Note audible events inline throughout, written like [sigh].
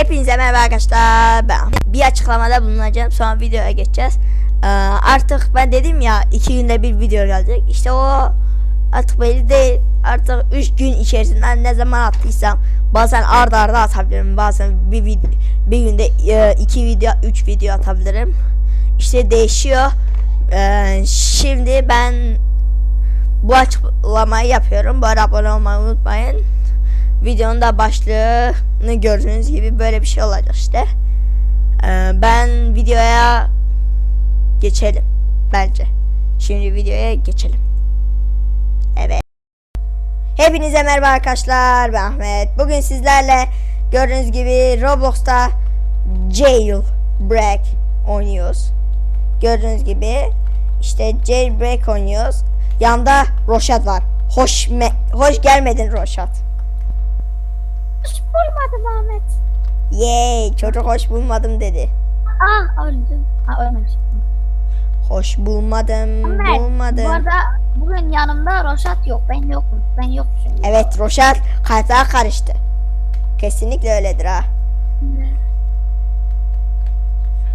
Hepinize merhaba arkadaşlar. Ben bir açıklamada bulunacağım. Sonra videoya geçeceğiz. Ee, artık ben dedim ya iki günde bir video gelecek. İşte o artık belli değil. Artık üç gün içerisinden ne zaman attıysam bazen arda arda atabilirim. Bazen bir video, bir günde e, iki video, üç video atabilirim. İşte değişiyor. Ee, şimdi ben bu açıklamayı yapıyorum. Bu abone olmayı unutmayın. Videonun da başlığını gördüğünüz gibi böyle bir şey olacak işte. Ee, ben videoya geçelim bence. Şimdi videoya geçelim. Evet. Hepinize merhaba arkadaşlar. Ben Ahmet. Bugün sizlerle gördüğünüz gibi Roblox'ta Jailbreak oynuyoruz. Gördüğünüz gibi işte Jailbreak oynuyoruz. Yanda Roşat var. Hoş me hoş gelmedin Roşat. Bulmadım Ahmet. Yay çocuk hoş bulmadım dedi. Ah öldüm. Ha ölmemişim. Hoş bulmadım, Ahmet bulmadım. bu arada bugün yanımda Roşat yok. Ben yokum. Ben yokmuşum. Evet Roşat kalpler karıştı. Kesinlikle öyledir ha.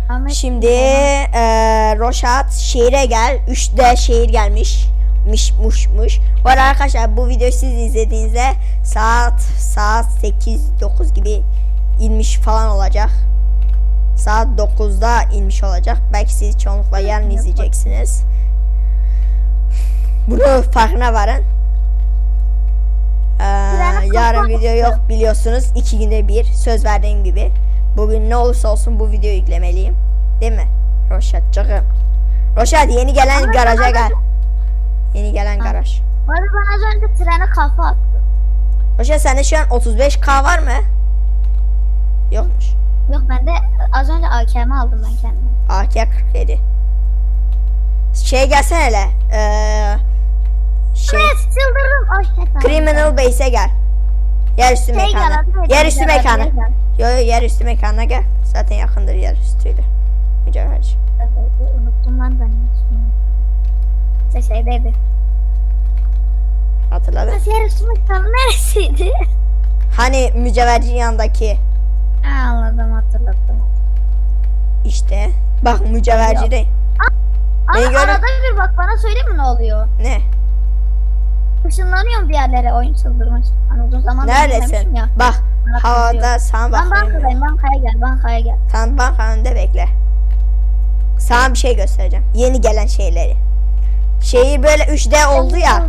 Ahmet Şimdi eee Roşat şehire gel. 3D şehir gelmiş. Miş muş muş. Arada arkadaşlar bu videoyu siz izlediğinizde saat saat 8-9 gibi inmiş falan olacak. Saat 9'da inmiş olacak. Belki siz çoğunlukla yarın izleyeceksiniz. Bunu farkına varın. Ee, yarın video yok biliyorsunuz. iki günde bir söz verdiğim gibi. Bugün ne olursa olsun bu videoyu yüklemeliyim. Değil mi? Roşat canım. Roşat yeni gelen garaja gel. Yeni gelen Ha. garaj. Arada ben az önce trene kafa attım. Roşat sende şu an 35k var mı? Yokmuş. Yok ben de az önce AKM aldım ben kendime. AK 47. Şey gelsene hele. Ee, şey. Evet çıldırdım. Ay hep Criminal Base'e gel. Yer üstü Şey gel, mekanı. neydi? Yer üstü mekanı. gel. Yo yo yer üstü mekanına gel. Zaten yakındır yer üstüyle. Mücevherci. Evet, unuttum lan ben. İşte şeydeydi. Hatırladın? Nasıl yarışma tam neresiydi? Hani mücevhercinin yanındaki Ha, anladım hatırladım. işte. Bak mücevherci de. Ama gör- arada bir bak bana söyle mi ne oluyor? Ne? Işınlanıyorum bir yerlere oyun çıldırmış. Hani uzun zaman Neredesin? ya. Bak Bana havada kızıyor. sana Ben bakıyorum. bankadayım bankaya gel bankaya gel. Sen banka önünde bekle. Sana bir şey göstereceğim. Yeni gelen şeyleri. Şehir böyle 3D oldu ya.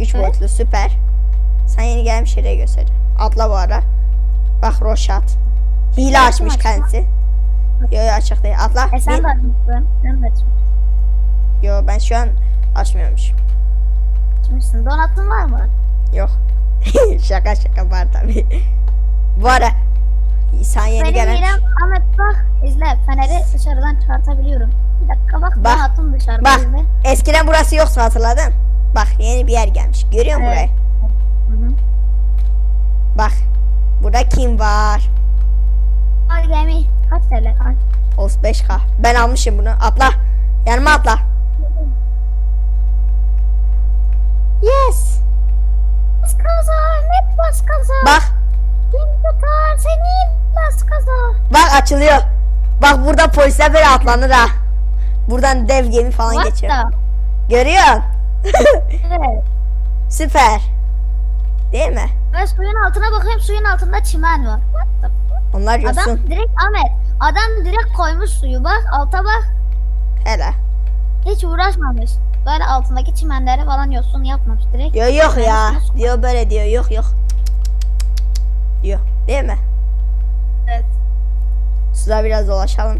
3 Evet. boyutlu süper. Sen yeni gelen bir şeyleri göstereceğim. Atla bu ara. Bak Roşat. Hile açmış kendisi. Yo yo açık değil. Atla. E sen Bin- de açmışsın. Sen de Yo ben şu an açmıyormuş. açmışsın. Donatın var mı? Yok. [laughs] şaka şaka var tabi. Bu ara sen yeni Benim gelen hilem Ahmet bak izle feneri dışarıdan çıkartabiliyorum. Bir dakika bak, Bak, donatım dışarıda bak. izle. eskiden burası yoktu hatırladın? Bak yeni bir yer gelmiş. Görüyor musun Evet. burayı? Hı hı. Bak. Burada kim var? Al gemi. Kaç TL? Al. 35k. Ben almışım bunu. Atla. Yanıma atla. Yes. Bas kaza. Net bas kaza. Bak. Kim tutar seni bas kaza. Bak açılıyor. Bak burada polisler böyle atlanır ha. Buradan dev gemi falan What geçiyor. the? Görüyorsun? Evet. [laughs] Süper. Değil mi? Ben suyun altına bakıyorum suyun altında çimen var. Onlar yosun. Adam direkt Ahmet. Adam direkt koymuş suyu bak alta bak. Hele. Hiç uğraşmamış. Böyle altındaki çimenlere falan yosun yapmamış direkt. Diyor yok ya. Diyor böyle diyor. Yok yok. Diyor. Değil mi? Evet. Suda biraz dolaşalım.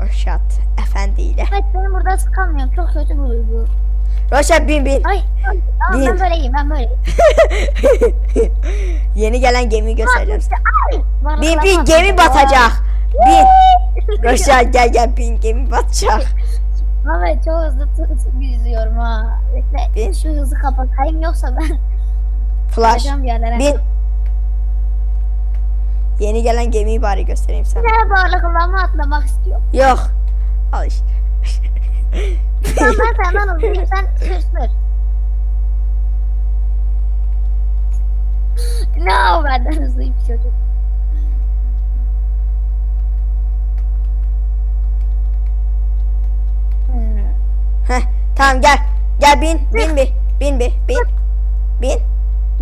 Roşat efendiyle. Evet benim burada sıkamıyorum. Çok kötü bir duygu. Roşat bin bin. Ay. ay tamam, Değil. ben böyleyim ben böyleyim. [laughs] Yeni gelen gemiyi göstereceğim. Ay. Bin bin gemi batacak. Bin. [laughs] Roşat gel gel bin gemi batacak. Evet çok hızlı yüzüyorum ha. Bekle Bin. şu hızı kapatayım yoksa ben Flash. Bin. Yeni gelen gemiyi bari göstereyim sana. Ne balıklama atlamak istiyorum. Yok. Al işte. [laughs] Tamam ben sana alayım sen sürsür. Ne o benden hızlıyım çocuk. Heh, tamam gel. Gel bin bin bir. Bin bir. Bin. Bin.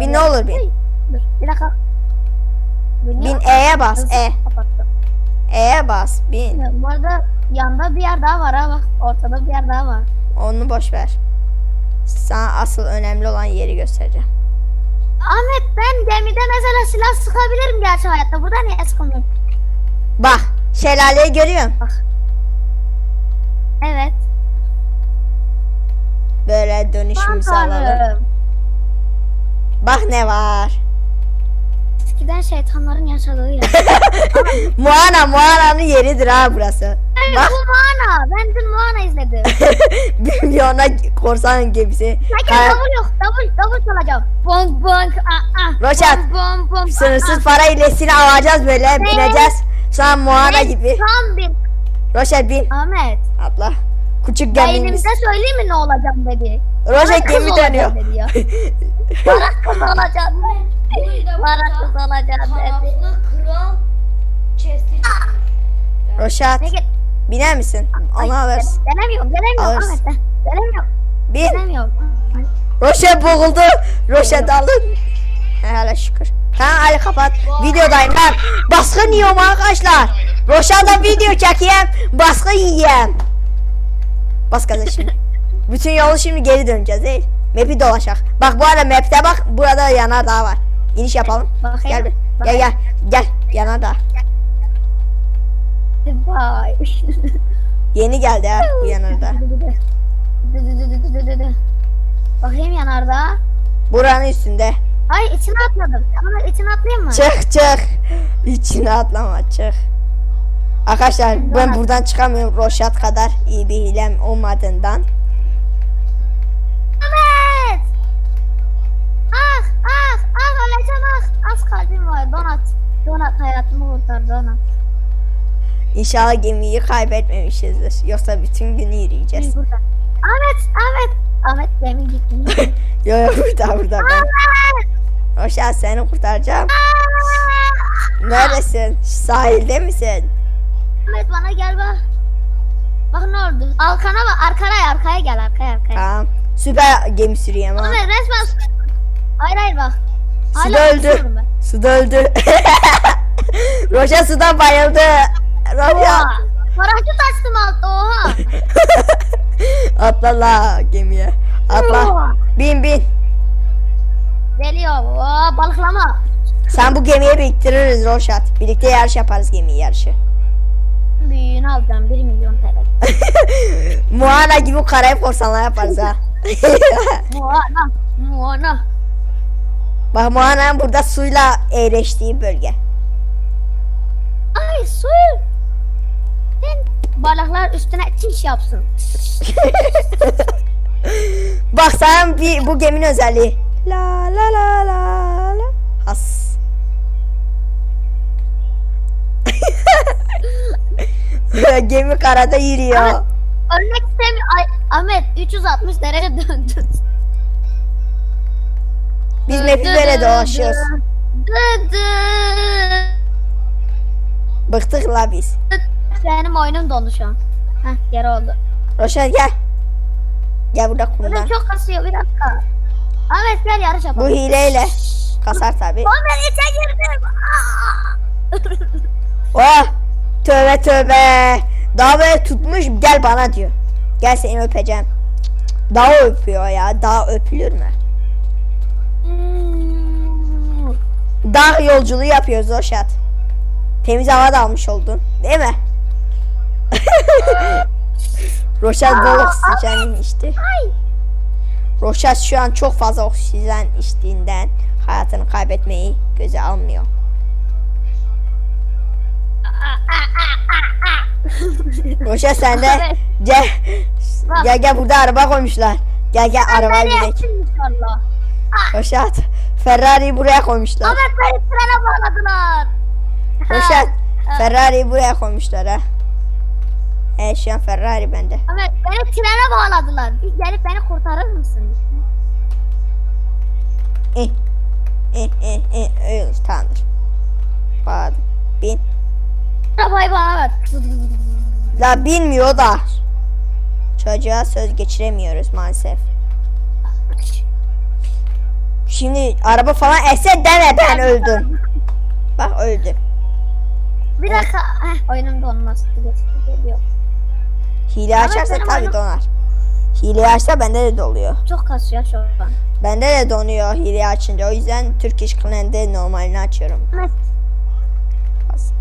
Bin ne olur bin. Dur bir dakika. Bin E'ye bas. E. E'ye bas. Bin. Bu arada yanda bir yer daha var ha bak. Ortada bir yer daha var. Onu boş ver. Sana asıl önemli olan yeri göstereceğim. Ahmet ben gemide mesela silah sıkabilirim gerçek hayatta. Burada niye sıkamıyorum? Bak. Şelaleyi görüyorsun. Evet. Böyle dönüşümüzü alalım. Bak ne var. Eskiden şeytanların yaşadığı yer. [laughs] Moana, Moana'nın yeridir ha burası. Evet, Bak bu Moana. Ben dün Moana izledim. [laughs] bir milyona korsan gemisi. Sanki Ha, double yok. Double, double çalacağım. Bonk bonk. Ah, ah. Roşat, Bonk bonk bonk. ah, Sınırsız ah. para ilesini alacağız böyle bineceğiz. Sonra Moana Ben gibi. Tam bir. Roşet bin. Ahmet. Atla. Küçük gemimiz. Beynimde söyleyeyim mi ne olacağım dedi. Roşet Kız gemi olacağım dönüyor. dedi ya. [laughs] Para kız olacağım. Para kız olacağım dedi. Kanatlı kral chest'i Roşat Peki. biner misin? Ay, Onu alırız. Denemiyorum, denemiyorum Alırız. Ahmet. ben. Denemiyorum, Bin. denemiyorum. Roşet boğuldu. Roşet alın. Hele şükür. Tamam hadi kapat. Videodayım ben. Baskın yiyorum arkadaşlar. Roşat'a video çekeyim. Baskın yiyeyim. Bas gaza şimdi. Bütün yolu şimdi geri döneceğiz değil. Map'i dolaşak. Bak bu arada map'te bak. Burada yanardağ var. İniş yapalım. Bakayım. Gel bir. Gel Bakayım. gel. Gel. Yanardağ. Vay. [laughs] Yeni geldi ha bu yanardağ. Bakayım yanarda. Buranın üstünde. Ay içine atladım. Ama içine atlayayım mı? Çık çık. İçine atlama çık. Arkadaşlar ben buradan çıkamıyorum Roşat kadar iyi bir hilem olmadığından. Öleceğim ah. Az kalbim var. Donat. Donat hayatımı kurtar Donat. İnşallah gemiyi kaybetmemişizdir. Yoksa bütün günü yürüyeceğiz. Burada. Ahmet Ahmet. Ahmet gemi gitti. [laughs] Yo yo burada burada ben. Roşat seni kurtaracağım. Ah! Neredesin? Sahilde misin? Ahmet bana gel bak. Bak ne oldu? Arkana bak. Arkaya arkaya gel arkaya arkaya. Tamam. Süper gemi sürüyorum ha. Ahmet resmen. Hayır hayır bak. Suda öldü. uçuyorum ben. Öldü. [laughs] Roşat suda bayıldı. Roşat. Oha. Paraşüt açtım altta oha. [laughs] Atla la gemiye. Atla. Bin bin. Geliyor. Oha, balıklama. Sen bu gemiyi biriktiririz Roşat. Birlikte yarış yaparız gemi yarışı. Büyüğünü alacağım 1 milyon TL. [laughs] Moana gibi karayip korsanlar yaparız ha. Muana. Muana. Bak Moana'nın burada suyla eğleştiği bölge. Ay su. Sen balıklar üstüne çiş yapsın. [laughs] Bak sen bir, bu geminin özelliği. La la la la la. Has. [laughs] Gemi karada yürüyor. Ama- Ölmek istemiyor. Ay Ahmet 360 derece döndü. Biz map'i böyle dolaşıyoruz. Bıktık la biz. Benim oyunum dondu şu an. Heh geri oldu. Roşan gel. Gel burada. Benim çok kasıyor bir dakika. Ahmet gel yarış Bu yapalım. hileyle kasar tabi. Ahmet içe girdim. [laughs] Oh tövbe tövbe. Daha böyle tutmuş gel bana diyor. Gel seni öpeceğim. Daha öpüyor ya. Daha öpülür mü? Dağ yolculuğu yapıyoruz Roşat. Temiz hava da almış oldun. Değil mi? [laughs] Roşat bol oksijen içti. Roşat şu an çok fazla oksijen içtiğinden hayatını kaybetmeyi göze almıyor. [laughs] Roşat sen de gel, gel gel burada araba koymuşlar. Gel gel Nereye binek. Roşat Ferrari'yi buraya koymuşlar. Ahmet beni trene bağladılar. Roşat Ha. Ferrari'yi buraya koymuşlar ha. Evet şu an Ferrari bende. Ahmet beni trene bağladılar. Bir gelip beni kurtarır mısın? Eh, eh, eh, eh, öyle tamamdır. Bağladım. Bin. Arabayı bana ver. La bilmiyor da. Çocuğa söz geçiremiyoruz maalesef. Şimdi araba falan esse deme ben öldüm. Bak öldüm. Bir dakika. Heh, oyunum donmaz. Hile Ama açarsa benim tabii oyunum- donar. Hile açsa bende de doluyor. Çok kasıyor şu an. Bende de donuyor hile açınca. O yüzden Turkish Clan'de normalini açıyorum. Bas.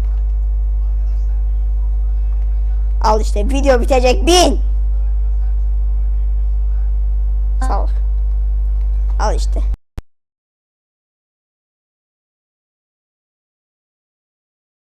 Al işte video bitecek bin. Sağ ol. Al işte.